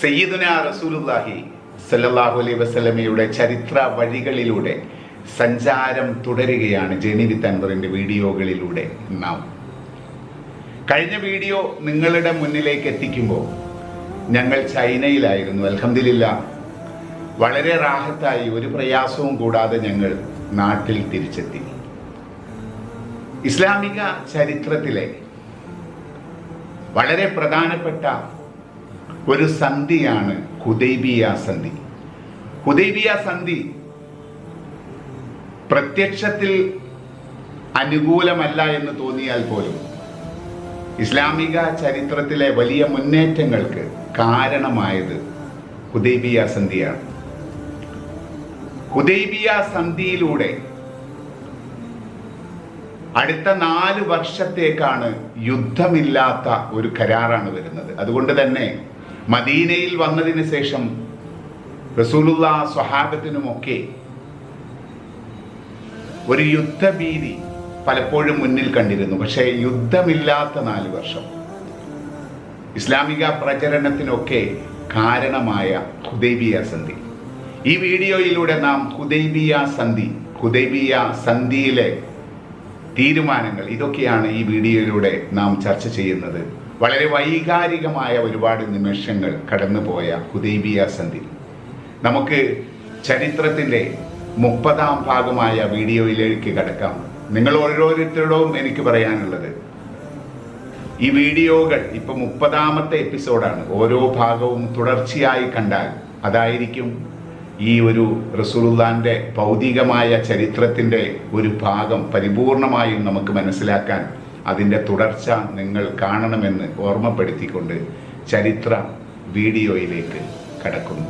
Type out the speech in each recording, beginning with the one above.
സയ്യിദുന റസൂലുല്ലാഹി സല്ലല്ലാഹു അലൈഹി വസല്ലമയുടെ ചരിത്ര വഴികളിലൂടെ സഞ്ചാരം തുടരുകയാണ് ജനീവി വിത്ത് അൻവറിന്റെ വീഡിയോകളിലൂടെ നാം. കഴിഞ്ഞ വീഡിയോ നിങ്ങളുടെ മുന്നിലേക്ക് എത്തിക്കുമ്പോൾ ഞങ്ങൾ ചൈനയിലായിരുന്നു അൽഹംദുലില്ല. വളരെ റാഹത്തായി ഒരു പ്രയാസവും കൂടാതെ ഞങ്ങൾ നാട്ടിൽ തിരിച്ചെത്തി. ഇസ്ലാമിക ചരിത്രത്തിലെ വളരെ പ്രധാനപ്പെട്ട ഒരു സന്ധിയാണ് ഹുദൈബിയ സന്ധി. ഹുദൈബിയ സന്ധി പ്രത്യക്ഷത്തിൽ അനുകൂലമല്ല എന്ന് തോന്നിയാൽ പോലും ഇസ്ലാമിക ചരിത്രത്തിലെ വലിയ മുന്നേറ്റങ്ങൾക്ക് കാരണമായത് ഹുദൈബിയ സന്ധിയാണ്. ഹുദൈബിയ സന്ധിയിലൂടെ അടുത്ത നാല് വർഷത്തേക്കാണ് യുദ്ധമില്ലാത്ത ഒരു കരാറാണ് വരുന്നത്. അതുകൊണ്ട് തന്നെ മദീനയിൽ വന്നതിന് ശേഷം റസൂലുള്ള സ്വഹാബത്തിനുമൊക്കെ ഒരു യുദ്ധഭീതി പലപ്പോഴും മുന്നിൽ കണ്ടിരുന്നു. പക്ഷേ യുദ്ധമില്ലാത്ത നാല് വർഷം. ഇസ്ലാമിക പ്രചരണത്തിനൊക്കെ കാരണമായ ഹുദൈബിയ സന്ധി. ഈ വീഡിയോയിലൂടെ നാം ഹുദൈബിയ സന്ധി ഹുദൈബിയ സന്ധിയിലെ തീരുമാനങ്ങൾ ഇതൊക്കെയാണ് ഈ വീഡിയോയിലൂടെ നാം ചർച്ച ചെയ്യുന്നത്. വളരെ വൈകാരികമായ ഒരുപാട് നിമിഷങ്ങൾ കടന്നുപോയ ഹുദൈബിയ സന്ധി. നമുക്ക് ചരിത്രത്തിന്റെ മുപ്പതാം ഭാഗമായ വീഡിയോയിലേക്ക് കടക്കാം. നിങ്ങൾ ഓരോരുത്തരോടും എനിക്ക് പറയാനുള്ളത് ഈ വീഡിയോകൾ ഇപ്പം മുപ്പതാമത്തെ എപ്പിസോഡാണ്. ഓരോ ഭാഗവും തുടർച്ചയായി കണ്ടാൽ അതായിരിക്കും ഈ ഒരു റസൂലുള്ളാന്റെ ഭൗതികമായ ചരിത്രത്തിന്റെ ഒരു ഭാഗം പരിപൂർണമായും നമുക്ക് മനസ്സിലാക്കാൻ അതിന്റെ തുടർച്ച നിങ്ങൾ കാണണമെന്ന് ഓർമ്മപ്പെടുത്തിക്കൊണ്ട് ചരിത്ര വീഡിയോയിലേക്ക് കടക്കുന്നു.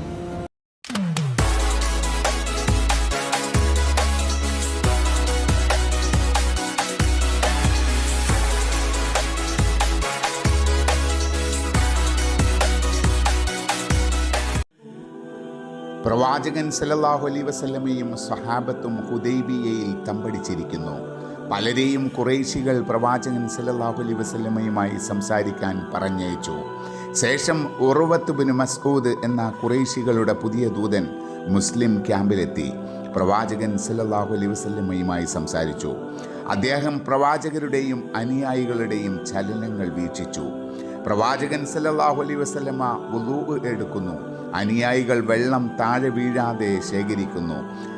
പ്രവാചകൻ സലല്ലാഹു അലൈഹി വസല്ലമയും സഹാബത്തും ഹുദൈബിയയിൽ തമ്പടിച്ചിരിക്കുന്നു. പലരെയും കുറേശികൾ പ്രവാചകൻ സല്ലല്ലാഹു അലൈഹി വസല്ലമയുമായി സംസാരിക്കാൻ പറഞ്ഞയച്ചു. ശേഷം ഉറവത്ത് ബിൻ മസ്ഊദ് എന്ന കുറേശികളുടെ പുതിയ ദൂതൻ മുസ്ലിം ക്യാമ്പിലെത്തി. പ്രവാചകൻ സല്ലല്ലാഹു അലൈഹി വസല്ലമയുമായി സംസാരിച്ചു. അദ്ദേഹം പ്രവാചകരുടെയും അനുയായികളുടെയും ചലനങ്ങൾ വീക്ഷിച്ചു. പ്രവാചകൻ സല്ലല്ലാഹു അലൈഹി വസല്ലമ വുളൂ എടുക്കുന്നു. അനുയായികൾ വെള്ളം താഴെ വീഴാതെ ശേഖരിക്കുന്നു.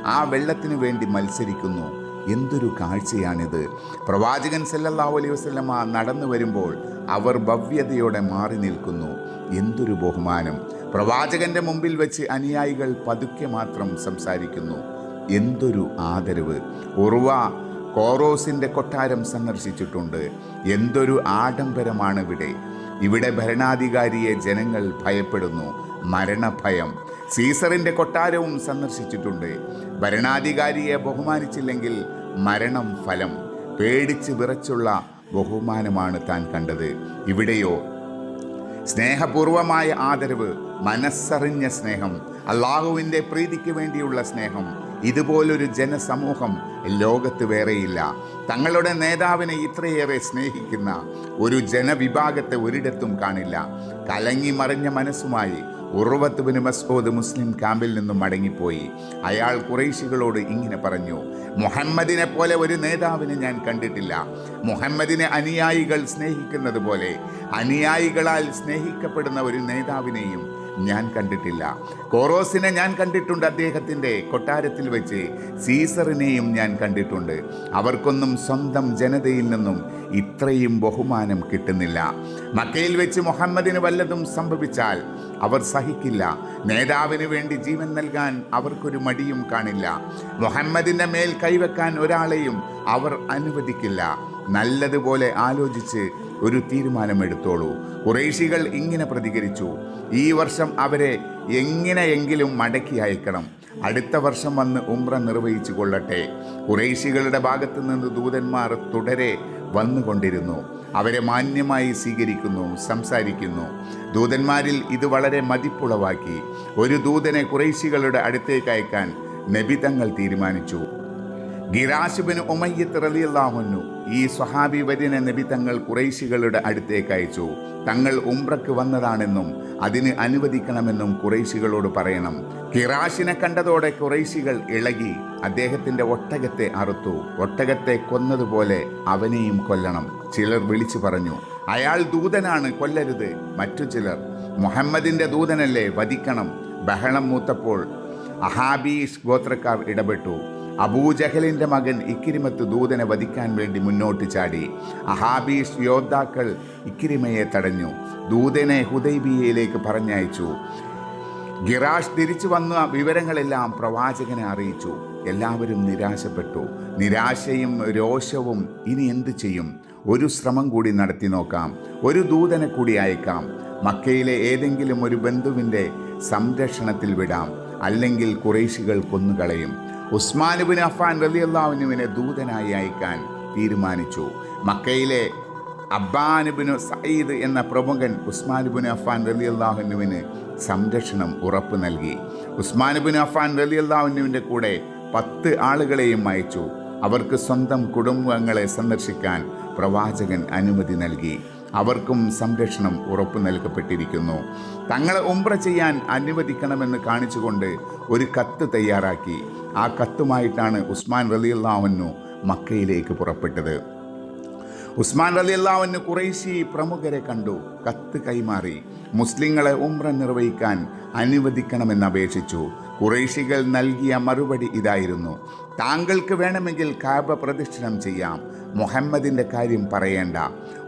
ആ വെള്ളത്തിനു വേണ്ടി മത്സരിക്കുന്നു. എന്തൊരു കാഴ്ചയാണിത്. പ്രവാചകൻ സല്ലല്ലാഹു അലൈഹി വസല്ലമ നടന്നു വരുമ്പോൾ അവർ ഭവ്യതയോടെ മാറി നിൽക്കുന്നു. എന്തൊരു ബഹുമാനം. പ്രവാചകന്റെ മുമ്പിൽ വെച്ച് അനുയായികൾ പതുക്കെ മാത്രം സംസാരിക്കുന്നു. എന്തൊരു ആദരവ്. ഉറുവ കോറോസിന്റെ കൊട്ടാരം സന്ദർശിച്ചിട്ടുണ്ട്. എന്തൊരു ആഡംബരമാണ് ഇവിടെ ഇവിടെ ഭരണാധികാരിയെ ജനങ്ങൾ ഭയപ്പെടുന്നു. മരണഭയം. സീസറിന്റെ കൊട്ടാരവും സന്ദർശിച്ചിട്ടുണ്ട്. ഭരണാധികാരിയെ ബഹുമാനിച്ചില്ലെങ്കിൽ മരണം ഫലം. പേടിച്ച് വിറച്ചുള്ള ബഹുമാനമാണ് താൻ കണ്ടത്. ഇവിടെയോ? സ്നേഹപൂർവമായ ആദരവ് മനസ്സറിഞ്ഞ സ്നേഹം അള്ളാഹുവിന്റെ പ്രീതിക്ക് വേണ്ടിയുള്ള സ്നേഹം ഇതുപോലൊരു ജനസമൂഹം ലോകത്ത് വേറെയില്ല. തങ്ങളുടെ നേതാവിനെ ഇത്രയേറെ സ്നേഹിക്കുന്ന ഒരു ജനവിഭാഗത്തെ ഒരിടത്തും കാണില്ല. കലങ്ങി മറിഞ്ഞ മനസ്സുമായി ഉറുവത്ത് ബിൻ മസ്ഊദ് മുസ്ലിം ക്യാമ്പിൽ നിന്നും മടങ്ങിപ്പോയി. അയാൾ കുറേശികളോട് ഇങ്ങനെ പറഞ്ഞു മുഹമ്മദിനെ പോലെ ഒരു നേതാവിനെ ഞാൻ കണ്ടിട്ടില്ല. മുഹമ്മദിനെ അനുയായികൾ സ്നേഹിക്കുന്നത് പോലെ അനുയായികളാൽ സ്നേഹിക്കപ്പെടുന്ന ഒരു നേതാവിനെയും ഞാൻ കണ്ടിട്ടില്ല. കോറോസിനെ ഞാൻ കണ്ടിട്ടുണ്ട് അദ്ദേഹത്തിന്റെ കൊട്ടാരത്തിൽ വെച്ച്. സീസറിനെയും ഞാൻ കണ്ടിട്ടുണ്ട്. അവർക്കൊന്നും സ്വന്തം ജനതയിൽ നിന്നും ഇത്രയും ബഹുമാനം കിട്ടുന്നില്ല. മക്കയിൽ വെച്ച് മുഹമ്മദിന് വല്ലതും സംഭവിച്ചാൽ അവർ സഹിക്കില്ല. നേതാവിന് വേണ്ടി ജീവൻ നൽകാൻ അവർക്കൊരു മടിയും കാണില്ല. മുഹമ്മദിന്റെ മേൽ കൈവെക്കാൻ ഒരാളെയും അവർ അനുവദിക്കില്ല. നല്ലതുപോലെ ആലോചിച്ച് ഒരു തീരുമാനമെടുത്തോളൂ. കുറേശികൾ ഇങ്ങനെ പ്രതികരിച്ചു ഈ വർഷം അവരെ എങ്ങനെയെങ്കിലും മടക്കി അയക്കണം. അടുത്ത വർഷം വന്ന് ഉംറ നിർവഹിച്ചു കൊള്ളട്ടെ. കുറേശികളുടെ ഭാഗത്തു നിന്ന് ദൂതന്മാർ തുടരെ വന്നുകൊണ്ടിരുന്നു. അവരെ മാന്യമായി സ്വീകരിക്കുന്നു സംസാരിക്കുന്നു. ദൂതന്മാരിൽ ഇത് വളരെ മതിപ്പുളവാക്കി. ഒരു ദൂതനെ കുറേശികളുടെ അടുത്തേക്ക് അയക്കാൻ നബി തങ്ങൾ തീരുമാനിച്ചു. ഗിറാശുബിന് ഉമയ്യത്ത് റലിയല്ലാഹുന്നു ഈ സ്വഹാബി വര്യനെ നബി തങ്ങൾ കുറേശികളുടെ അടുത്തേക്ക് അയച്ചു. തങ്ങൾ ഉംറക്ക് വന്നതാണെന്നും അതിന് അനുവദിക്കണമെന്നും കുറേശികളോട് പറയണം. കിറാശിനെ കണ്ടതോടെ കുറേശികൾ ഇളകി അദ്ദേഹത്തിന്റെ ഒട്ടകത്തെ അറുത്തു. ഒട്ടകത്തെ കൊന്നതുപോലെ അവനെയും കൊല്ലണം. ചിലർ വിളിച്ചു പറഞ്ഞു അയാൾ ദൂതനാണ് കൊല്ലരുത്. മറ്റു ചിലർ മുഹമ്മദിന്റെ ദൂതനല്ലേ വധിക്കണം. ബഹളം മൂത്തപ്പോൾ അഹാബീസ് ഗോത്രക്കാർ ഇടപെട്ടു. അബൂജഹലിന്റെ മകൻ ഇക്കിരിമത്ത് ദൂതനെ വധിക്കാൻ വേണ്ടി മുന്നോട്ട് ചാടി. അഹാബീഷ് യോദ്ധാക്കൾ ഇക്കിരിമയെ തടഞ്ഞു. ദൂതനെ ഹുദൈബിയയിലേക്ക് പറഞ്ഞയച്ചു. ഗിറാഷ് തിരിച്ചു വന്ന വിവരങ്ങളെല്ലാം പ്രവാചകനെ അറിയിച്ചു. എല്ലാവരും നിരാശപ്പെട്ടു. നിരാശയും രോഷവും ഇനി എന്തു ചെയ്യും? ഒരു ശ്രമം കൂടി നടത്തി നോക്കാം. ഒരു ദൂതനെ കൂടി അയക്കാം. മക്കയിലെ ഏതെങ്കിലും ഒരു ബന്ധുവിന്റെ സംരക്ഷണത്തിൽ വിടാം. അല്ലെങ്കിൽ കുറേശികൾ കൊന്നുകളയും. ഉസ്മാനുബിൻ അഫാൻ റലി അള്ളാഹുനുവിനെ ദൂതനായി അയക്കാൻ തീരുമാനിച്ചു. മക്കയിലെ അബ്ബാനുബിനു സയ്യിദ് എന്ന പ്രമുഖൻ ഉസ്മാനുബിൻ അഫാൻ റലി അള്ളാഹുനുവിന് സംരക്ഷണം ഉറപ്പ് നൽകി. ഉസ്മാനുബിൻ അഫാൻ റലി അള്ളാഹുനുവിന്റെ കൂടെ പത്ത് ആളുകളെയും അയച്ചു. അവർക്ക് സ്വന്തം കുടുംബങ്ങളെ സന്ദർശിക്കാൻ പ്രവാചകൻ അനുമതി നൽകി. അവർക്കും സംരക്ഷണം ഉറപ്പു നൽകപ്പെട്ടിരിക്കുന്നു. തങ്ങളെ ഉംറ ചെയ്യാൻ അനുവദിക്കണമെന്ന് കാണിച്ചുകൊണ്ട് ഒരു കത്ത് തയ്യാറാക്കി. ആ കത്തുമായിട്ടാണ് ഉസ്മാൻ റലിയുള്ളാവന്നു മക്കയിലേക്ക് പുറപ്പെട്ടത്. ഉസ്മാൻ അലി അള്ളാവിന് കുറേശി പ്രമുഖരെ കണ്ടു കത്ത് കൈമാറി മുസ്ലിങ്ങളെ ഉംറ നിർവഹിക്കാൻ അനുവദിക്കണമെന്ന് അപേക്ഷിച്ചു. കുറേശികൾ നൽകിയ മറുപടി ഇതായിരുന്നു താങ്കൾക്ക് വേണമെങ്കിൽ കാബ പ്രദക്ഷിണം ചെയ്യാം മുഹമ്മദിന്റെ കാര്യം പറയേണ്ട.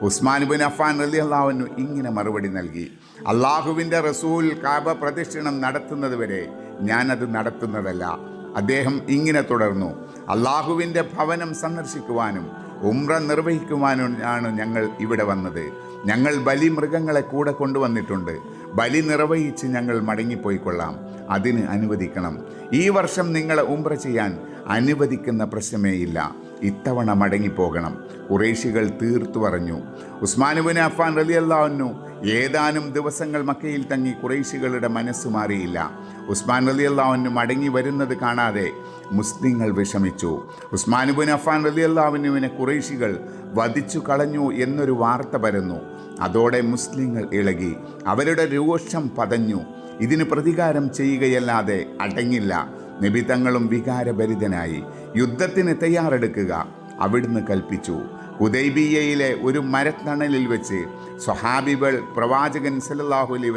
ഉസ്മാൻ ബിൻ അഫാൻ അലി അള്ളാവിനു ഇങ്ങനെ മറുപടി നൽകി അള്ളാഹുവിന്റെ റസൂൽ കാബ പ്രദക്ഷിണം നടത്തുന്നത് വരെ ഞാനത് നടത്തുന്നതല്ല അദ്ദേഹം ഇങ്ങനെ തുടർന്നു. അള്ളാഹുവിന്റെ ഭവനം സന്ദർശിക്കുവാനും ഉംറ നിർവഹിക്കുവാനാണ് ഞങ്ങൾ ഇവിടെ വന്നത്. ഞങ്ങൾ ബലി മൃഗങ്ങളെ കൂടെ കൊണ്ടുവന്നിട്ടുണ്ട്. ബലി നിർവഹിച്ച് ഞങ്ങൾ മടങ്ങിപ്പോയിക്കൊള്ളാം. അതിന് അനുവദിക്കണം. ഈ വർഷം നിങ്ങളെ ഉംറ ചെയ്യാൻ അനുവദിക്കുന്ന പ്രശ്നമേയില്ല ഇത്തവണ മടങ്ങിപ്പോകണം. കുറേശികൾ തീർത്തു പറഞ്ഞു. ഉസ്മാനുബിൻ അഫാൻ റലി ഏതാനും ദിവസങ്ങൾ മക്കയിൽ തങ്ങി കുറേശികളുടെ മനസ്സ് മാറിയില്ല. ഉസ്മാൻ അലി അള്ളാഹുന്നു മടങ്ങി വരുന്നത് കാണാതെ മുസ്ലിങ്ങൾ വിഷമിച്ചു. ഉസ്മാനുബിൻ അഫാൻ അലി അള്ളാഹുവിനുവിനെ കുറേശികൾ വധിച്ചു കളഞ്ഞു എന്നൊരു വാർത്ത പരന്നു. അതോടെ മുസ്ലിങ്ങൾ ഇളകി. അവരുടെ രോഷം പതഞ്ഞു. ഇതിന് പ്രതികാരം ചെയ്യുകയല്ലാതെ അടങ്ങില്ല. നിബിതങ്ങളും വികാരഭരിതനായി. യുദ്ധത്തിന് തയ്യാറെടുക്കുക. അവിടുന്ന് കൽപ്പിച്ചു. ഹുദൈബിയയിലെ ഒരു മരത്തണലിൽ വെച്ച് സ്വഹാബികൾ പ്രവാചകൻ സല്ലല്ലാഹു അലൈഹി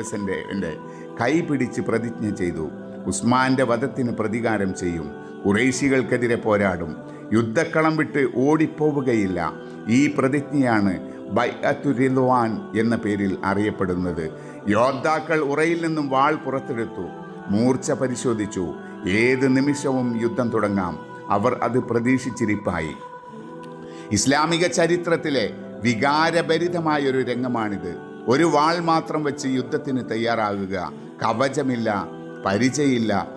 എന്റെ കൈ പിടിച്ച് പ്രതിജ്ഞ ചെയ്തു. ഉസ്മാന്റെ വധത്തിന് പ്രതികാരം ചെയ്യും. കുറേശികൾക്കെതിരെ പോരാടും. യുദ്ധക്കളം വിട്ട് ഓടിപ്പോവുകയില്ല. ഈ പ്രതിജ്ഞയാണ് ബൈഅത്തുരിൽവാൻ എന്ന പേരിൽ അറിയപ്പെടുന്നത്. യോദ്ധാക്കൾ ഉറയിൽ നിന്നും വാൾ പുറത്തെടുത്തു. മൂർച്ച പരിശോധിച്ചു. ഏത് നിമിഷവും യുദ്ധം തുടങ്ങാം. അവർ അത് പ്രതീക്ഷിച്ചിരിപ്പായി. ഇസ്ലാമിക ചരിത്രത്തിലെ വികാരഭരിതമായൊരു രംഗമാണിത്. ഒരു വാൾ മാത്രം വെച്ച് യുദ്ധത്തിന് തയ്യാറാകുക കവചമില്ല പരിചയമില്ല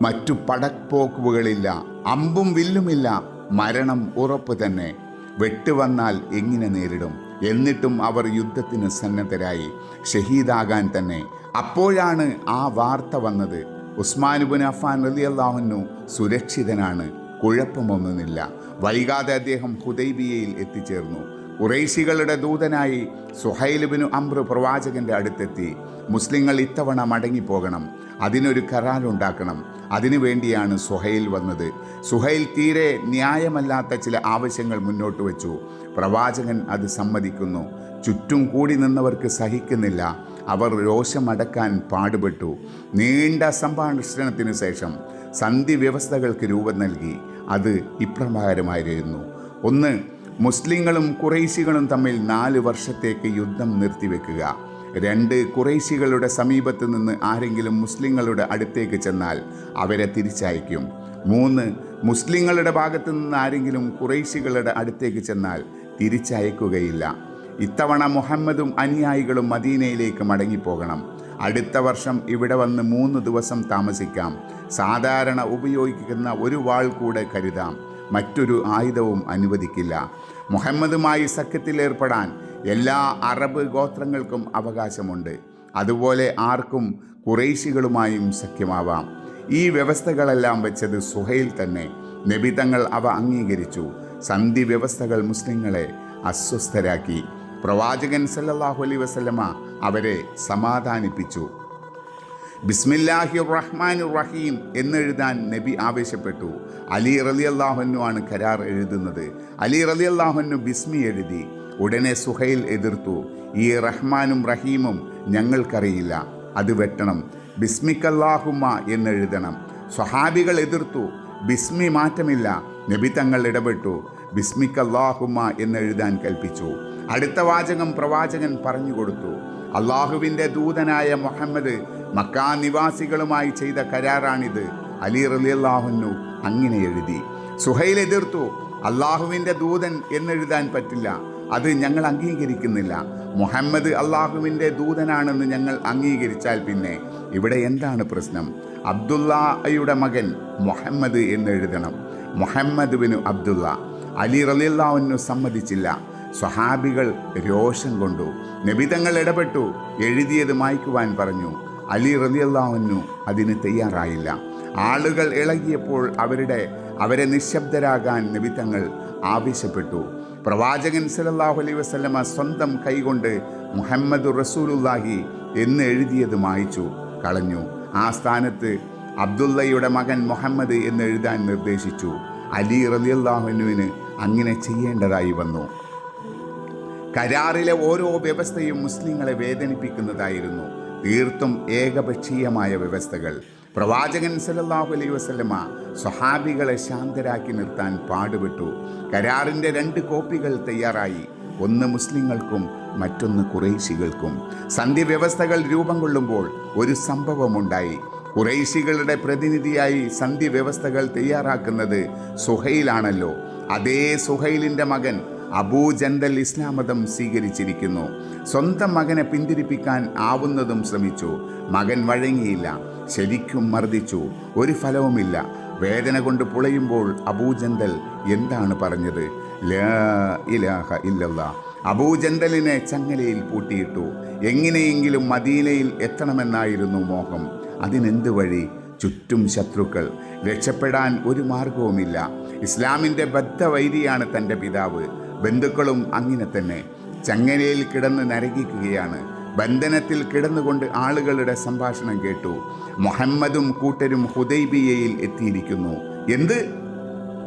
മറ്റു പടപ്പോക്കുകളില്ല അമ്പും വില്ലുമില്ല മരണം ഉറപ്പ് തന്നെ. വെട്ടുവന്നാൽ എങ്ങനെ നേരിടും? എന്നിട്ടും അവർ യുദ്ധത്തിന് സന്നദ്ധരായി ഷഹീദാകാൻ തന്നെ. അപ്പോഴാണ് ആ വാർത്ത വന്നത്. ഉസ്മാനുബിൻ അഫാൻ റലി അള്ളാഹുനു സുരക്ഷിതനാണ് കുഴപ്പമൊന്നുമില്ല. വൈകാതെ അദ്ദേഹം ഹുദൈബിയയിൽ എത്തിച്ചേർന്നു. ഉറൈസികളുടെ ദൂതനായി സുഹൈലുബിനു അമ്രു പ്രവാചകന്റെ അടുത്തെത്തി മുസ്ലിങ്ങൾ ഇത്തവണ മടങ്ങിപ്പോകണം അതിനൊരു കരാറുണ്ടാക്കണം അതിനുവേണ്ടിയാണ് സുഹൈൽ വന്നത്. സുഹൈൽ തീരെ ന്യായമല്ലാത്ത ചില ആവശ്യങ്ങൾ മുന്നോട്ട് വെച്ചു. പ്രവാചകൻ അത് സമ്മതിക്കുന്നു. ചുറ്റും കൂടി നിന്നവർക്ക് സഹിക്കുന്നില്ല. അവർ രോഷമടക്കാൻ പാടുപെട്ടു. നീണ്ട സംഭാഷണത്തിനു ശേഷം സന്ധി വ്യവസ്ഥകൾക്ക് രൂപം നൽകി. അത് ഇപ്രകാരമായിരുന്നു. ഒന്ന് മുസ്ലിങ്ങളും കുറേശികളും തമ്മിൽ നാല് വർഷത്തേക്ക് യുദ്ധം നിർത്തിവെക്കുക. രണ്ട് കുറേശികളുടെ സമീപത്ത് നിന്ന് ആരെങ്കിലും മുസ്ലിങ്ങളുടെ അടുത്തേക്ക് ചെന്നാൽ അവരെ തിരിച്ചയക്കും. മൂന്ന് മുസ്ലിങ്ങളുടെ ഭാഗത്തു നിന്ന് ആരെങ്കിലും കുറേശികളുടെ അടുത്തേക്ക് ചെന്നാൽ തിരിച്ചയക്കുകയില്ല. ഇത്തവണ മുഹമ്മദും അനുയായികളും മദീനയിലേക്ക് മടങ്ങിപ്പോകണം. അടുത്ത വർഷം ഇവിടെ വന്ന് മൂന്ന് ദിവസം താമസിക്കാം. സാധാരണ ഉപയോഗിക്കുന്ന ഒരു വാൾ കൂടെ കരുതാം. മറ്റൊരു ആയുധവും അനുവദിക്കില്ല. മുഹമ്മദുമായി സഖ്യത്തിലേർപ്പെടാൻ എല്ലാ അറബ് ഗോത്രങ്ങൾക്കും അവകാശമുണ്ട്. അതുപോലെ ആർക്കും കുറേശികളുമായും സഖ്യമാവാം. ഈ വ്യവസ്ഥകളെല്ലാം വെച്ചത് സുഹൈൽ തന്നെ. നബി തങ്ങൾ അവ അംഗീകരിച്ചു. സന്ധി വ്യവസ്ഥകൾ മുസ്ലിങ്ങളെ അസ്വസ്ഥരാക്കി. പ്രവാചകൻ സല്ലാഹു അലൈഹി വസല്ലമ അവരെ സമാധാനിപ്പിച്ചു. ബിസ്മില്ലാഹി റഹ്മാൻ റഹീം എന്നെഴുതാൻ നബി ആവേശപ്പെട്ടു. അലി റലി അള്ളാഹുനു ആണ് കരാർ എഴുതുന്നത്. അലി റലി അള്ളാഹുനു ബിസ്മി എഴുതി. ഉടനെ സുഹൈൽ എതിർത്തു. ഈ റഹ്മാനും റഹീമും ഞങ്ങൾക്കറിയില്ല. അത് വെട്ടണം. ബിസ്മിക്കല്ലാഹുമ എന്നെഴുതണം. സ്വഹാബികൾ എതിർത്തു. ബിസ്മി മാറ്റമില്ല. നബി തങ്ങൾ ഇടപെട്ടു. ബിസ്മിക്കല്ലാഹുമ എന്നെഴുതാൻ കൽപ്പിച്ചു. അടുത്ത വാചകം പ്രവാചകൻ പറഞ്ഞു കൊടുത്തു. അള്ളാഹുവിന്റെ ദൂതനായ മുഹമ്മദ് മക്കാ നിവാസികളുമായി ചെയ്ത കരാറാണിത്. അലി റലിയല്ലാഹുന്നു അങ്ങനെ എഴുതി. സുഹൈൽ എതിർത്തു അള്ളാഹുവിന്റെ ദൂതൻ എന്നെഴുതാൻ പറ്റില്ല. അത് ഞങ്ങൾ അംഗീകരിക്കുന്നില്ല. മുഹമ്മദ് അള്ളാഹുവിന്റെ ദൂതനാണെന്ന് ഞങ്ങൾ അംഗീകരിച്ചാൽ പിന്നെ ഇവിടെ എന്താണ് പ്രശ്നം? അബ്ദുള്ളയുടെ മകൻ മുഹമ്മദ് എന്നെഴുതണം. മുഹമ്മദ് ബിനു അബ്ദുള്ള. അലി റലിയല്ലാഹുന്നു സമ്മതിച്ചില്ല. സ്വഹാബികൾ രോഷം കൊണ്ടു. നബിതങ്ങൾ ഇടപെട്ടു. എഴുതിയത് മായ്ക്കുവാൻ പറഞ്ഞു. അലി റതിയല്ലാവുന്നു അതിന് തയ്യാറായില്ല. ആളുകൾ ഇളകിയപ്പോൾ അവരുടെ അവരെ നിശബ്ദരാകാൻ നബിതങ്ങൾ ആവശ്യപ്പെട്ടു. പ്രവാചകൻ സലല്ലാഹു അലൈ വസ്ലമ സ്വന്തം കൈകൊണ്ട് മുഹമ്മദ് റസൂലുല്ലാഹി എന്ന് എഴുതിയത് മായ്ച്ചു കളഞ്ഞു. ആ സ്ഥാനത്ത് അബ്ദുള്ളയുടെ മകൻ മുഹമ്മദ് എന്ന് എഴുതാൻ നിർദ്ദേശിച്ചു. അലി റലിയല്ലാഹുനുവിന് അങ്ങനെ ചെയ്യേണ്ടതായി വന്നു. കരാറിലെ ഓരോ വ്യവസ്ഥയും മുസ്ലിങ്ങളെ വേദനിപ്പിക്കുന്നതായിരുന്നു. തീർത്തും ഏകപക്ഷീയമായ വ്യവസ്ഥകൾ. പ്രവാചകൻ സലല്ലാഹു അലൈ വസ്ലമ സ്വഹാബികളെ ശാന്തരാക്കി നിർത്താൻ പാടുപെട്ടു. കരാറിന്റെ രണ്ട് കോപ്പികൾ തയ്യാറായി. ഒന്ന് മുസ്ലിങ്ങൾക്കും മറ്റൊന്ന് കുറേശികൾക്കും സന്ധി വ്യവസ്ഥകൾ രൂപം കൊള്ളുമ്പോൾ ഒരു സംഭവമുണ്ടായി. കുറേശികളുടെ പ്രതിനിധിയായി സന്ധി വ്യവസ്ഥകൾ തയ്യാറാക്കുന്നത് സുഹൈലാണല്ലോ. അതേ സുഹൈലിന്റെ മകൻ അബൂ ജന്തൽ ഇസ്ലാം മതം സ്വീകരിച്ചിരിക്കുന്നു. സ്വന്തം മകനെ പിന്തിരിപ്പിക്കാൻ ആവുന്നതും ശ്രമിച്ചു. മകൻ വഴങ്ങിയില്ല. ശരിക്കും മർദ്ദിച്ചു. ഒരു ഫലവുമില്ല. വേദന കൊണ്ട് പുളയുമ്പോൾ അബൂജന്തൽ എന്താണ് പറഞ്ഞത്? ഇലാഹ ഇല്ലല്ലാ. അബൂജന്തലിനെ ചങ്ങലയിൽ പൂട്ടിയിട്ടു. എങ്ങനെയെങ്കിലും മദീനയിൽ എത്തണമെന്നായിരുന്നു മോഹം. അതിനെന്ത് വഴി? ചുറ്റും ശത്രുക്കൾ. രക്ഷപ്പെടാൻ ഒരു മാർഗവുമില്ല ഇസ്ലാമിന്റെ ബദ്ധവൈരിയാണ് തന്റെ പിതാവ്. ബന്ധുക്കളും അങ്ങനെ തന്നെ. ചങ്ങനയിൽ കിടന്ന് നരകിക്കുകയാണ്. ബന്ധനത്തിൽ കിടന്നുകൊണ്ട് ആളുകളുടെ സംഭാഷണം കേട്ടു. മുഹമ്മദും കൂട്ടരും ഹുദൈബിയയിൽ എത്തിയിരിക്കുന്നു. എന്ത്?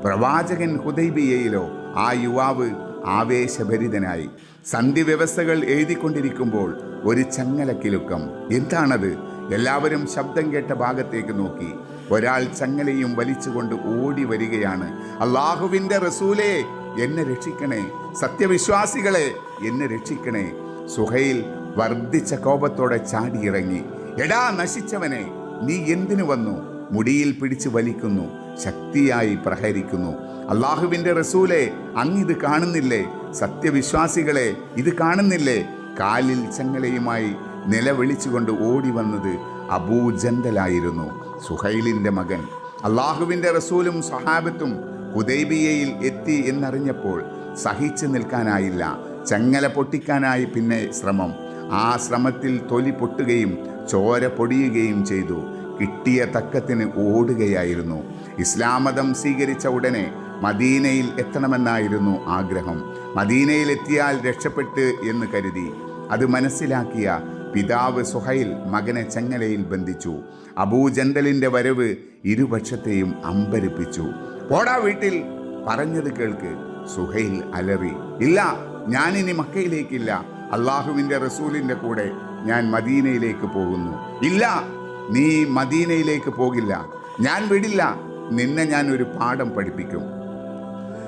പ്രവാചകൻ ഹുദൈബിയയിലോ? ആ യുവാവ് ആവേശഭരിതനായി. സന്ധി വ്യവസ്ഥകൾ എഴുതിക്കൊണ്ടിരിക്കുമ്പോൾ ഒരു ചങ്ങലക്കിലുക്കം. എന്താണത്? എല്ലാവരും ശബ്ദം കേട്ട ഭാഗത്തേക്ക് നോക്കി. ഒരാൾ ചങ്ങലയും വലിച്ചുകൊണ്ട് ഓടി വരികയാണ്. അള്ളാഹുവിന്റെ റസൂലേ എന്നെ രക്ഷിക്കണേ. സത്യവിശ്വാസികളെ എന്നെ രക്ഷിക്കണേ. സുഹയിൽ വർദ്ധിച്ച കോപത്തോടെ ചാടിയിറങ്ങി. എടാ നശിച്ചവനെ നീ എന്തിനു വന്നു? മുടിയിൽ പിടിച്ചു വലിക്കുന്നു ശക്തിയായി പ്രഹരിക്കുന്നു. അള്ളാഹുവിന്റെ റസൂലെ അങ്ങിത് കാണുന്നില്ലേ? സത്യവിശ്വാസികളെ ഇത് കാണുന്നില്ലേ? കാലിൽ ചങ്ങലയുമായി നിലവിളിച്ചുകൊണ്ട് ഓടി വന്നത് അബൂജന്തലായിരുന്നു സുഹൈലിന്റെ മകൻ. അള്ളാഹുവിന്റെ റസൂലും സഹാബത്തും ഹുദൈബിയയിൽ എത്തി എന്നറിഞ്ഞപ്പോൾ സഹിച്ചു നിൽക്കാനായില്ല. ചങ്ങല പൊട്ടിക്കാനായി പിന്നെ ശ്രമം. ആ ശ്രമത്തിൽ തൊലി പൊട്ടുകയും ചോര പൊടിയുകയും ചെയ്തു. കിട്ടിയ തക്കത്തിന് ഓടുകയായിരുന്നു. ഇസ്ലാം മതം സ്വീകരിച്ച ഉടനെ മദീനയിൽ എത്തണമെന്നായിരുന്നു ആഗ്രഹം. മദീനയിലെത്തിയാൽ രക്ഷപ്പെട്ട് എന്ന് കരുതി. അത് മനസ്സിലാക്കിയ പിതാവ് സുഹൈൽ മകനെ ചങ്ങലയിൽ ബന്ധിച്ചു. അബൂജന്തലിന്റെ വരവ് ഇരുപക്ഷത്തെയും അമ്പരിപ്പിച്ചു. പോടാ വീട്ടിൽ. പറഞ്ഞത് കേൾക്ക്. സുഹൈൽ അലറി ഇല്ല ഞാനിനി മക്കയിലേക്കില്ല. അള്ളാഹുവിന്റെ റസൂലിന്റെ കൂടെ ഞാൻ മദീനയിലേക്ക് പോകുന്നു. ഇല്ല നീ മദീനയിലേക്ക് പോകില്ല. ഞാൻ വിടില്ല നിന്നെ ഞാൻ ഒരു പാഠം പഠിപ്പിക്കും.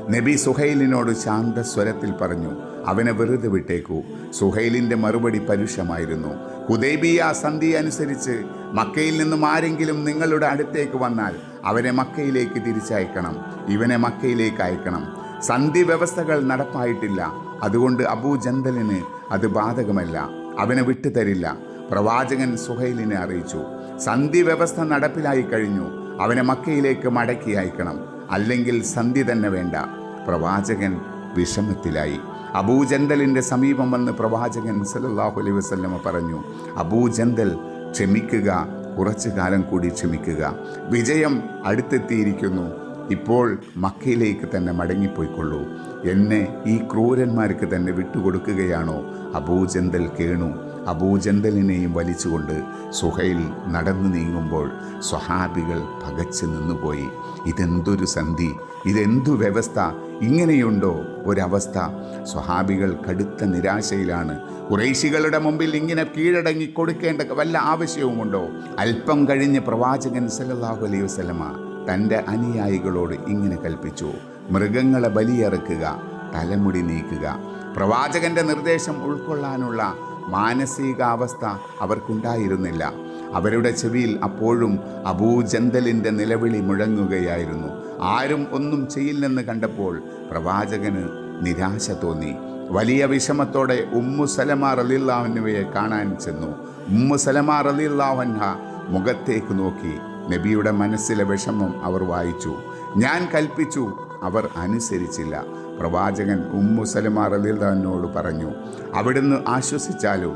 നബി സുഹൈലിനോട് ശാന്തസ്വരത്തിൽ പറഞ്ഞു അവനെ വെറുതെ വിട്ടേക്കൂ. സുഹൈലിന്റെ മറുപടി പരുഷമായിരുന്നു. ഹുദൈബിയ സന്ധി അനുസരിച്ച് മക്കയിൽ നിന്നും ആരെങ്കിലും നിങ്ങളുടെ അടുത്തേക്ക് വന്നാൽ അവരെ മക്കയിലേക്ക് തിരിച്ചയക്കണം. ഇവനെ മക്കയിലേക്ക് അയക്കണം. സന്ധി വ്യവസ്ഥകൾ നടപ്പായിട്ടില്ല. അതുകൊണ്ട് അബൂ ജന്തലിന് അത് ബാധകമല്ല. അവനെ വിട്ടുതരില്ല. പ്രവാചകൻ സുഹൈലിനെ അറിയിച്ചു. സന്ധി വ്യവസ്ഥ നടപ്പിലായി കഴിഞ്ഞു. അവനെ മക്കയിലേക്ക് മടക്കി അയക്കണം. അല്ലെങ്കിൽ സന്ധി തന്നെ വേണ്ട. പ്രവാചകൻ വിഷമത്തിലായി. അബൂജന്തലിന്റെ സമീപം വന്ന് പ്രവാചകൻ സലല്ലാഹു അലൈ വസ്ല്ലമ പറഞ്ഞു അബൂജന്തൽ ക്ഷമിക്കുക. കുറച്ചു കാലം കൂടി ക്ഷമിക്കുക. വിജയം അടുത്തെത്തിയിരിക്കുന്നു. ഇപ്പോൾ മക്കയിലേക്ക് തന്നെ മടങ്ങിപ്പോയിക്കൊള്ളൂ. എന്നെ ഈ ക്രൂരന്മാർക്ക് തന്നെ വിട്ടുകൊടുക്കുകയാണോ? അബൂജന്തൽ കേണു. അബൂജന്തലിനെയും വലിച്ചുകൊണ്ട് സുഹൈൽ നടന്നു നീങ്ങുമ്പോൾ സ്വഹാബികൾ പകച്ചു നിന്നുപോയി. ഇതെന്തൊരു സന്ധി? ഇതെന്തു വ്യവസ്ഥ? ഇങ്ങനെയുണ്ടോ ഒരവസ്ഥ? സ്വഹാബികൾ കടുത്ത നിരാശയിലാണ്. കുറേശികളുടെ മുമ്പിൽ ഇങ്ങനെ കീഴടങ്ങി കൊടുക്കേണ്ട വല്ല ആവശ്യവുമുണ്ടോ? അല്പം കഴിഞ്ഞ് പ്രവാചകൻ സല്ലല്ലാഹു അലൈഹി വസ്ലമ തന്റെ അനുയായികളോട് ഇങ്ങനെ കൽപ്പിച്ചു. മൃഗങ്ങളെ ബലിയിറക്കുക തലമുടി നീക്കുക പ്രവാചകന്റെ നിർദ്ദേശം ഉൾക്കൊള്ളാനുള്ള മാനസികാവസ്ഥ അവർക്കുണ്ടായിരുന്നില്ല. അവരുടെ ചെവിയിൽ അപ്പോഴും അബൂജന്തലിന്റെ നിലവിളി മുഴങ്ങുകയായിരുന്നു. ആരും ഒന്നും ചെയ്യില്ലെന്ന് കണ്ടപ്പോൾ പ്രവാചകന് നിരാശ തോന്നി. വലിയ വിഷമത്തോടെ ഉമ്മു സലമ റലിള്ളാഹുനുവയെ കാണാൻ ചെന്നു. ഉമ്മു സലമ റലിള്ളാഹൻഹ മുഖത്തേക്ക് നോക്കി നബിയുടെ മനസ്സിലെ വിഷമം അവർ വായിച്ചു. ഞാൻ കൽപ്പിച്ചു അവർ അനുസരിച്ചില്ല. പ്രവാചകൻ ഉമ്മു സലമ റലിദാനോട് പറഞ്ഞു അവിടുന്ന് ആശ്വസിച്ചാലും?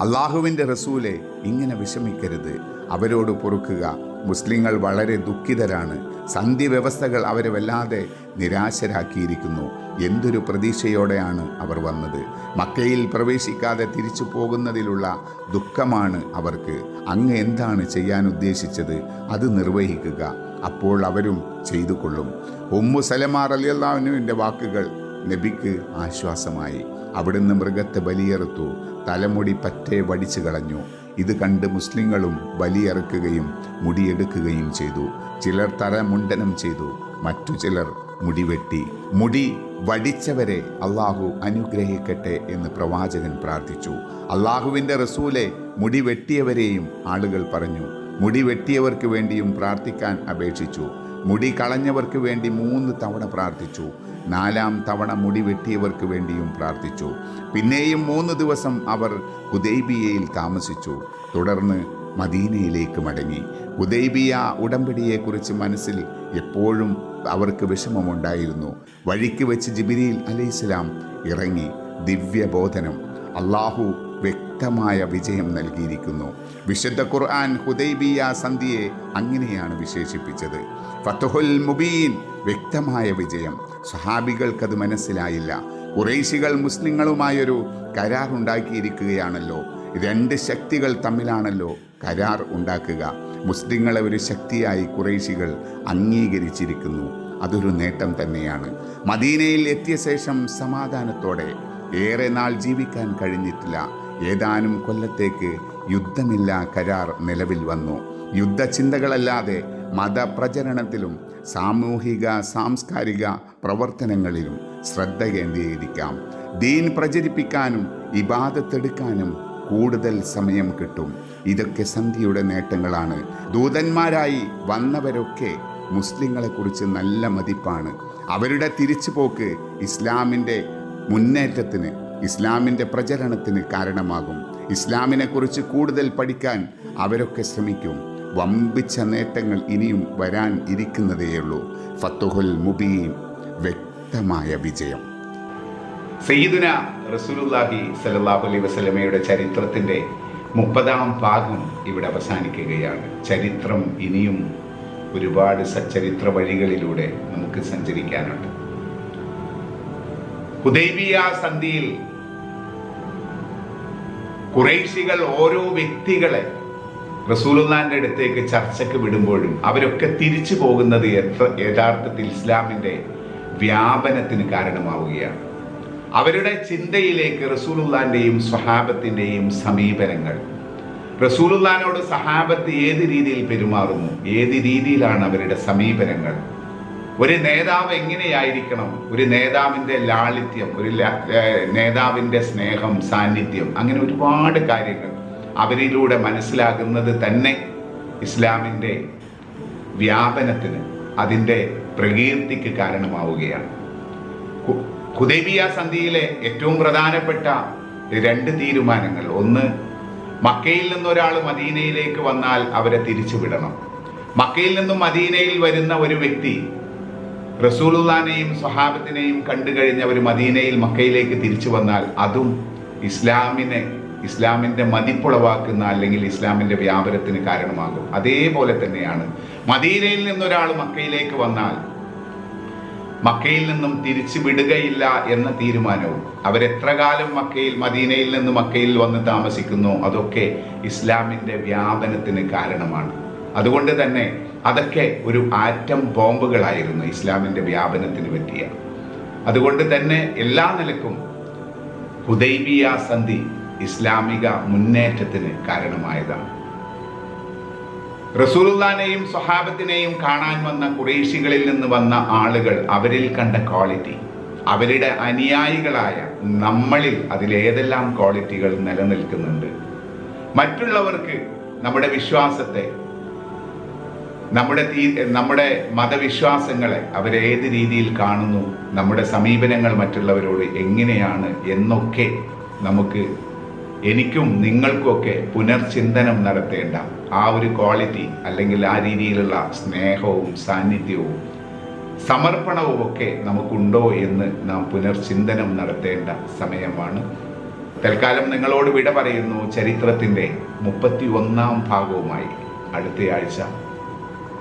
അള്ളാഹുവിന്റെ റസൂലെ ഇങ്ങനെ വിഷമിക്കരുത്. അവരോട് പൊറുക്കുക. മുസ്ലിങ്ങൾ വളരെ ദുഃഖിതരാണ്. സന്ധി വ്യവസ്ഥകൾ അവരെ വല്ലാതെ നിരാശരാക്കിയിരിക്കുന്നു. എന്തൊരു പ്രതീക്ഷയോടെയാണ് അവർ വന്നത്. മക്കയിൽ പ്രവേശിക്കാതെ തിരിച്ചു പോകുന്നതിലുള്ള ദുഃഖമാണ് അവർക്ക്. അങ്ങ് എന്താണ് ചെയ്യാൻ ഉദ്ദേശിച്ചത്? അത് നിർവഹിക്കുക. അപ്പോൾ അവരും ചെയ്തു കൊള്ളും ഉമ്മു സലമാർ അലിയല്ലാവിനുവിന്റെ വാക്കുകൾ നബിക്ക് ആശ്വാസമായി. അവിടുന്ന് മൃഗത്തെ ബലിയെറുത്തു തലമുടി പറ്റേ വടിച്ചു കളഞ്ഞു. ഇത് കണ്ട് മുസ്ലിങ്ങളും ബലിയെറുക്കുകയും മുടിയെടുക്കുകയും ചെയ്തു. ചിലർ തല മുണ്ടനം ചെയ്തു മറ്റു ചിലർ മുടിവെട്ടി മുടി വടിച്ചവരെ അള്ളാഹു അനുഗ്രഹിക്കട്ടെ എന്ന് പ്രവാചകൻ പ്രാർത്ഥിച്ചു. അള്ളാഹുവിന്റെ റസൂലെ മുടി വെട്ടിയവരെയും ആളുകൾ പറഞ്ഞു മുടി വെട്ടിയവർക്ക് വേണ്ടിയും പ്രാർത്ഥിക്കാൻ അപേക്ഷിച്ചു. മുടി കളഞ്ഞവർക്ക് വേണ്ടി മൂന്ന് തവണ പ്രാർത്ഥിച്ചു. നാലാം തവണ മുടി വെട്ടിയവർക്ക് വേണ്ടിയും പ്രാർത്ഥിച്ചു. പിന്നെയും മൂന്ന് ദിവസം അവർ ഹുദൈബിയയിൽ താമസിച്ചു. തുടർന്ന് മദീനയിലേക്ക് മടങ്ങി. ഉദൈബിയ ഉടമ്പടിയെക്കുറിച്ച് മനസ്സിൽ എപ്പോഴും അവർക്ക് വിഷമമുണ്ടായിരുന്നു. വഴിക്ക് വെച്ച് ജിബിരിയിൽ അലൈഹിസ്ലാം ഇറങ്ങി. ദിവ്യബോധനം. അള്ളാഹു വ്യക്തമായ വിജയം നൽകിയിരിക്കുന്നു. വിശുദ്ധ ഖുർആൻ ഹുദൈബിയ സന്ധിയെ അങ്ങനെയാണ് വിശേഷിപ്പിച്ചത്. ഫത്തുഹുൽ മുബീൻ വ്യക്തമായ വിജയം. സഹാബികൾക്കത് മനസ്സിലായില്ല. കുറേശികൾ മുസ്ലിങ്ങളുമായൊരു കരാർ ഉണ്ടാക്കിയിരിക്കുകയാണല്ലോ. രണ്ട് ശക്തികൾ തമ്മിലാണല്ലോ കരാർ ഉണ്ടാക്കുക. മുസ്ലിങ്ങളെ ഒരു ശക്തിയായി കുറേശികൾ അംഗീകരിച്ചിരിക്കുന്നു. അതൊരു നേട്ടം തന്നെയാണ്. മദീനയിൽ എത്തിയ ശേഷം സമാധാനത്തോടെ ഏറെ നാൾ ജീവിക്കാൻ കഴിഞ്ഞിട്ടില്ല. ഏതാനും കൊല്ലത്തേക്ക് യുദ്ധമില്ല കരാർ നിലവിൽ വന്നു. യുദ്ധചിന്തകളല്ലാതെ മതപ്രചരണത്തിലും സാമൂഹിക സാംസ്കാരിക പ്രവർത്തനങ്ങളിലും ശ്രദ്ധ കേന്ദ്രീകരിക്കാം. ദീൻ പ്രചരിപ്പിക്കാനും ഇബാദത്തെടുക്കാനും കൂടുതൽ സമയം കിട്ടും. ഇതൊക്കെ സന്ധിയുടെ നേട്ടങ്ങളാണ്. ദൂതന്മാരായി വന്നവരൊക്കെ മുസ്ലിങ്ങളെക്കുറിച്ച് നല്ല മതിപ്പാണ്. അവരുടെ തിരിച്ചുപോക്ക് ഇസ്ലാമിന്റെ മുന്നേറ്റത്തിന് ഇസ്ലാമിന്റെ പ്രചരണത്തിന് കാരണമാകും. ഇസ്ലാമിനെക്കുറിച്ച് കൂടുതൽ പഠിക്കാൻ അവരൊക്കെ ശ്രമിക്കും. വമ്പിച്ച നേട്ടങ്ങൾ ഇനിയും വരാൻ ഇരിക്കുന്നതേയുള്ളൂ. ഫത്തുഹുൽ മുബീൻ വ്യക്തമായ വിജയം. സയ്യിദുന റസൂലുല്ലാഹി സലാഹു അലൈഹി വസല്ലമയുടെ ചരിത്രത്തിന്റെ മുപ്പതാം ഭാഗം ഇവിടെ അവസാനിക്കുകയാണ്. ചരിത്രം ഇനിയും ഒരുപാട് സച്ചരിത്ര വഴികളിലൂടെ നമുക്ക് സഞ്ചരിക്കാനുണ്ട്. ഹുദൈബിയ സന്ധിയിൽ കുറേശികൾ ഓരോ വ്യക്തികളെ റസൂലുല്ലാന്റെ അടുത്തേക്ക് ചർച്ചയ്ക്ക് വിടുമ്പോഴും അവരൊക്കെ തിരിച്ചു പോകുന്നത് എത്ര യഥാർത്ഥത്തിൽ ഇസ്ലാമിന്റെ വ്യാപനത്തിന് കാരണമാവുകയാണ്. അവരുടെ ചിന്തയിലേക്ക് റസൂലുല്ലാന്റെയും സ്വഹാബത്തിന്റെയും സമീപനങ്ങൾ. റസൂലുല്ലാനോട് സഹാബത്ത് ഏത് രീതിയിൽ പെരുമാറുന്നു? ഏത് രീതിയിലാണ് അവരുടെ സമീപനങ്ങൾ? ഒരു നേതാവ് എങ്ങനെയായിരിക്കണം? ഒരു നേതാവിന്റെ ലാളിത്യം ഒരു നേതാവിന്റെ സ്നേഹം സാന്നിധ്യം അങ്ങനെ ഒരുപാട് കാര്യങ്ങൾ അവരിലൂടെ മനസ്സിലാകുന്നത് തന്നെ ഇസ്ലാമിന്റെ വ്യാപനത്തിന് അതിന്റെ പ്രകീർത്തിക്ക് കാരണമാവുകയാണ്. ഖുദൈബിയ സന്ധിയിലെ ഏറ്റവും പ്രധാനപ്പെട്ട രണ്ട് തീരുമാനങ്ങൾ. ഒന്ന് മക്കയിൽ നിന്നൊരാൾ മദീനയിലേക്ക് വന്നാൽ അവരെ തിരിച്ചുവിടണം. മക്കയിൽ നിന്നും മദീനയിൽ വരുന്ന ഒരു വ്യക്തി റസൂലുള്ളാനെയും സ്വഹാബത്തിനെയും കണ്ടു കഴിഞ്ഞ ഒരു മദീനയിൽ മക്കയിലേക്ക് തിരിച്ചു വന്നാൽ അതും ഇസ്ലാമിനെ ഇസ്ലാമിന്റെ മതിപ്പുളവാക്കുന്ന അല്ലെങ്കിൽ ഇസ്ലാമിന്റെ വ്യാപനത്തിന് കാരണമാകും. അതേപോലെ തന്നെയാണ്. മദീനയിൽ നിന്നൊരാൾ മക്കയിലേക്ക് വന്നാൽ മക്കയിൽ നിന്നും തിരിച്ചു വിടുകയില്ല എന്ന തീരുമാനവും അവരെത്ര കാലം മക്കയിൽ മദീനയിൽ നിന്ന് മക്കയിൽ വന്ന് താമസിക്കുന്നു അതൊക്കെ ഇസ്ലാമിന്റെ വ്യാപനത്തിന് കാരണമാണ്. അതുകൊണ്ട് തന്നെ അതൊക്കെ ഒരു ആറ്റം ബോംബുകളായിരുന്നു ഇസ്ലാമിന്റെ വ്യാപനത്തിന് പറ്റിയ. അതുകൊണ്ട് തന്നെ എല്ലാ നിലക്കും ഹുദൈബിയ സന്ധി ഇസ്ലാമിക മുന്നേറ്റത്തിന് കാരണമായതാണ്. റസൂലുല്ലാനെയും സ്വഹാബത്തിനെയും കാണാൻ വന്ന കുറേശികളിൽ നിന്ന് വന്ന ആളുകൾ അവരിൽ കണ്ട ക്വാളിറ്റി അവരുടെ അനുയായികളായ നമ്മളിൽ അതിലേതെല്ലാം ക്വാളിറ്റികൾ നിലനിൽക്കുന്നുണ്ട്. മറ്റുള്ളവർക്ക് നമ്മുടെ വിശ്വാസത്തെ നമ്മുടെ തീ നമ്മുടെ മതവിശ്വാസങ്ങളെ അവരേത് രീതിയിൽ കാണുന്നു നമ്മുടെ സമീപനങ്ങൾ മറ്റുള്ളവരോട് എങ്ങനെയാണ് എന്നൊക്കെ നമുക്ക് എനിക്കും നിങ്ങൾക്കൊക്കെ പുനർചിന്തനം നടത്തേണ്ട ആ ഒരു ക്വാളിറ്റി അല്ലെങ്കിൽ ആ രീതിയിലുള്ള സ്നേഹവും സാന്നിധ്യവും സമർപ്പണവും ഒക്കെ നമുക്കുണ്ടോ എന്ന് നാം പുനർചിന്തനം നടത്തേണ്ട സമയമാണ്. തൽക്കാലം നിങ്ങളോട് വിട പറയുന്നു ചരിത്രത്തിന്റെ മുപ്പത്തി ഒന്നാം ഭാഗവുമായി അടുത്തയാഴ്ച